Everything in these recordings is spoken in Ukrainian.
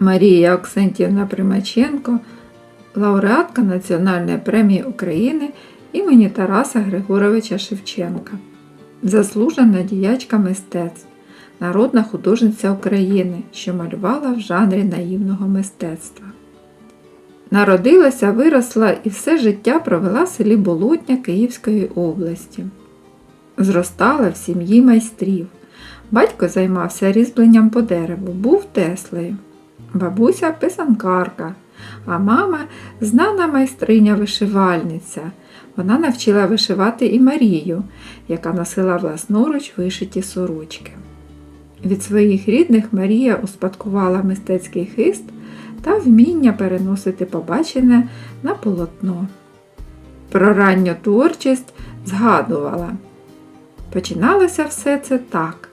Марія Оксентівна Примаченко, лауреатка Національної премії України імені Тараса Григоровича Шевченка, заслужена діячка мистецтв, народна художниця України, що малювала в жанрі наївного мистецтва. Народилася, виросла і все життя провела в селі Болотня Київської області. Зростала в сім'ї майстрів. Батько займався різьбленням по дереву, був Теслею. Бабуся писанкарка, а мама знана майстриня-вишивальниця. Вона навчила вишивати і Марію, яка носила власноруч вишиті сорочки. Від своїх рідних Марія успадкувала мистецький хист та вміння переносити побачене на полотно. Про ранню творчість згадувала. Починалося все це так.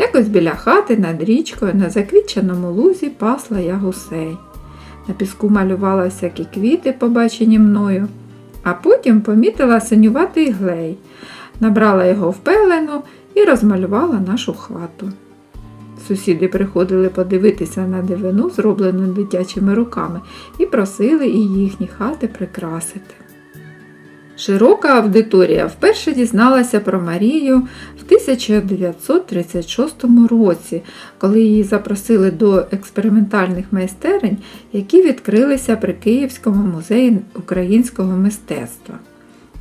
Якось біля хати над річкою на заквітченому лузі пасла я гусей. На піску малювала всякі квіти, побачені мною, а потім помітила синюватий глей, набрала його в пелену і розмалювала нашу хату. Сусіди приходили подивитися на дивину, зроблену дитячими руками, і просили і їхні хати прикрасити. Широка аудиторія вперше дізналася про Марію в 1936 році, коли її запросили до експериментальних майстерень, які відкрилися при Київському музеї українського мистецтва.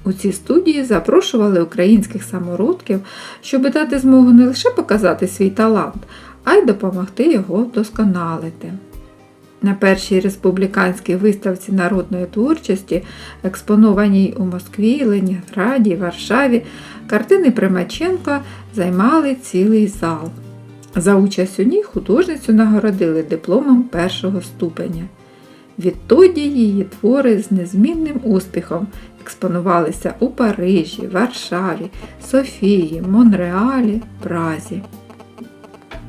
У ці студії запрошували українських самородків, щоб дати змогу не лише показати свій талант, а й допомогти його вдосконалити. На першій республіканській виставці народної творчості, експонованій у Москві, Ленінграді, Варшаві, картини Примаченка займали цілий зал. За участь у ній художницю нагородили дипломом першого ступеня. Відтоді її твори з незмінним успіхом експонувалися у Парижі, Варшаві, Софії, Монреалі, Празі.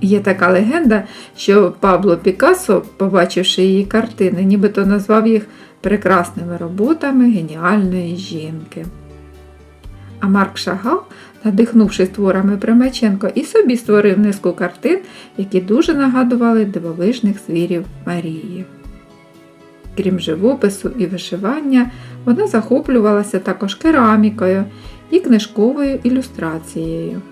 Є така легенда, що Пабло Пікассо, побачивши її картини, нібито назвав їх прекрасними роботами геніальної жінки. А Марк Шагал, надихнувшись творами Примаченко, і собі створив низку картин, які дуже нагадували дивовижних звірів Марії. Крім живопису і вишивання, вона захоплювалася також керамікою і книжковою ілюстрацією.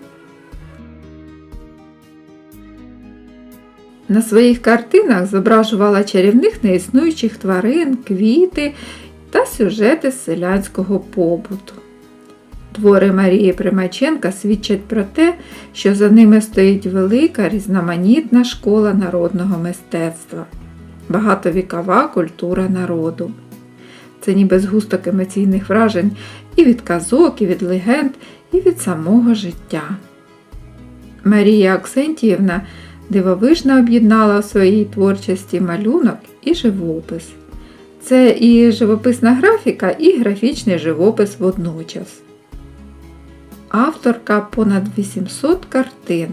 На своїх картинах зображувала чарівних неіснуючих тварин, квіти та сюжети з селянського побуту. Твори Марії Примаченка свідчать про те, що за ними стоїть велика різноманітна школа народного мистецтва, багатовікова культура народу. Це ніби згусток емоційних вражень і від казок, і від легенд, і від самого життя. Марія Аксентіївна дивовижно об'єднала у своїй творчості малюнок і живопис. Це і живописна графіка, і графічний живопис водночас. Авторка понад 800 картин,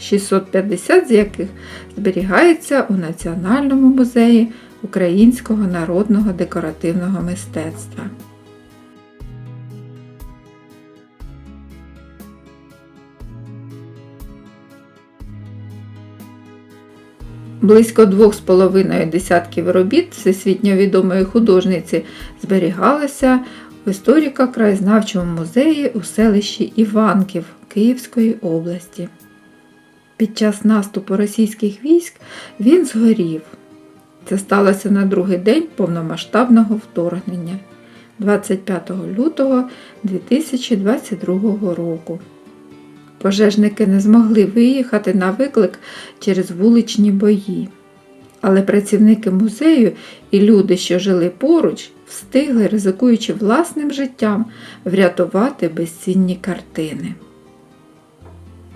650 з яких зберігається у Національному музеї українського народного декоративного мистецтва. Близько двох з половиною десятків робіт всесвітньо відомої художниці зберігалися в історико-краєзнавчому музеї у селищі Іванків Київської області. Під час наступу російських військ він згорів. Це сталося на другий день повномасштабного вторгнення 25 лютого 2022 року. Пожежники не змогли виїхати на виклик через вуличні бої. Але працівники музею і люди, що жили поруч, встигли, ризикуючи власним життям, врятувати безцінні картини.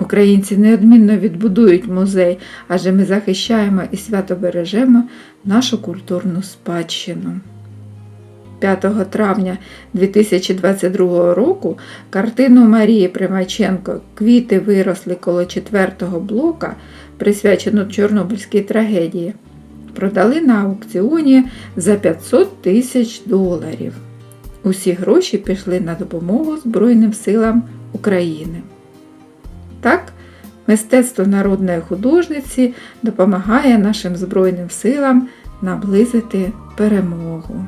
Українці неодмінно відбудують музей, адже ми захищаємо і свято бережемо нашу культурну спадщину. 5 травня 2022 року картину Марії Примаченко Квіти виросли коло четвертого блока, присвячену Чорнобильській трагедії, продали на аукціоні за 500 тисяч доларів. Усі гроші пішли на допомогу Збройним силам України. Так, Мистецтво народної художниці допомагає нашим Збройним силам наблизити перемогу.